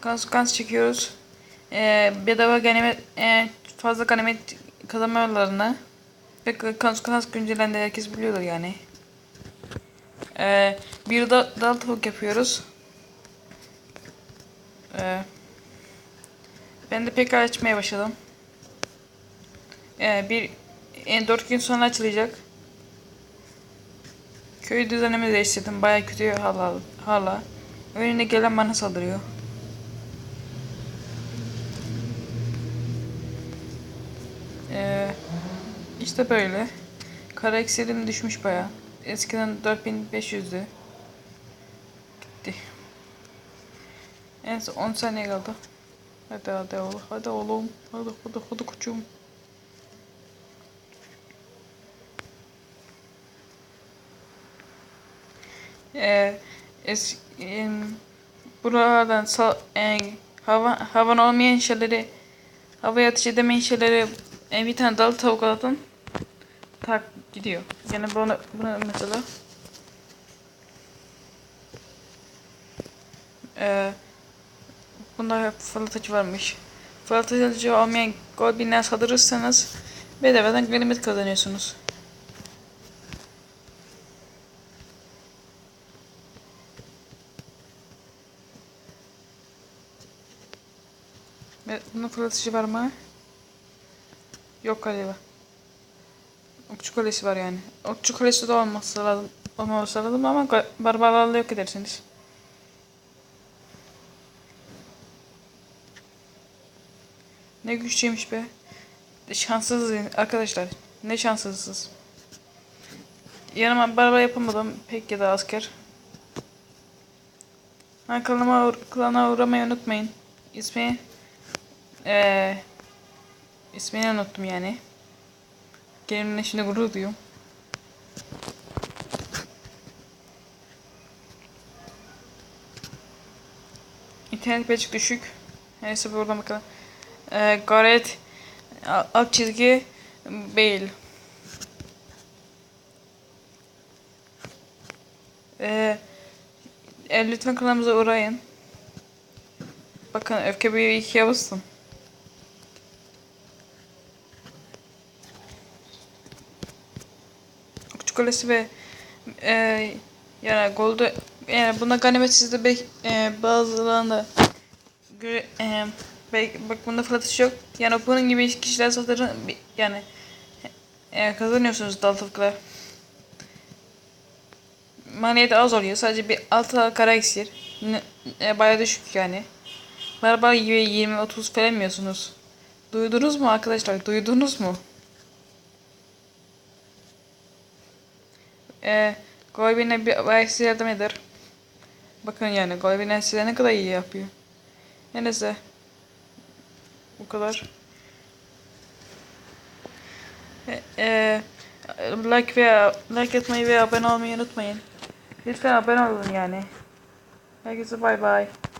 Kans kans çekiyoruz. Ee, bedava ganimet e, fazla ganimet kazanma yollarına. Ve kans kans güncellendi herkes biliyordur yani. Ee, bir da, dal tavuk yapıyoruz. Ee, ben de pek açmaya başladım. Ee, bir e, 4 gün sonra açılacak. Köy düzenimi değiştirdim. Baya kötü hala. hala. Önüne gelen bana saldırıyor. İşte böyle. Kara eksilim düşmüş baya. Eskiden 4500'dü. Gitti. En son 10 saniye kaldı. Hadi hadi oğlum. Hadi oğlum. Hadi hadi hadi koçum. Ee, es, em, buralardan sal, e, hava, havan olmayan şeyleri havaya ateş edemeyen şeyleri e, bir tane dal tavuk aldım. Tak gidiyor. Yani bunu, bunu mesela ee, bunda hep fırlatıcı varmış. Fırlatıcı olmayan goblinler saldırırsanız bedavadan ganimet kazanıyorsunuz. Bunun fırlatıcı var mı? Yok galiba. Okçu kulesi var yani. Okçu kulesi de olması lazım. Olmaması lazım ama barbarlarla yok edersiniz. Ne güçlüymüş be. Şanssızız arkadaşlar. Ne şanssızsınız. Yanıma barbar yapamadım. Pek ya da asker. Ha klanıma, uğra- klana uğramayı unutmayın. İsmi eee ismini unuttum yani. Kendimle şimdi gurur duyuyorum. İnternet birazcık düşük. Neyse buradan bakalım. Ee, Gareth alt çizgi Bale. Ee, e, lütfen kanalımıza uğrayın. Bakın öfke büyüğü ikiye bastım. Kulesi ve e, yani Gold'u yani buna ganimet sizde be, e, bazılarında göre, e, be, bak bunda fırlatış yok. Yani bunun gibi kişiler satırın yani e, kazanıyorsunuz dal tıfkılar. Maliyeti az oluyor. Sadece bir altı kara iksir. E, bayağı düşük yani. Barbar gibi 20-30 veremiyorsunuz. Duydunuz mu arkadaşlar? Duydunuz mu? Ee, Goybin'e bir bayağı size yardım eder. Bakın yani Goybin'e size ne kadar iyi yapıyor. Neyse. Bu kadar. Ee, e, like ve like etmeyi ve abone olmayı unutmayın. Lütfen abone olun yani. Herkese bay bay.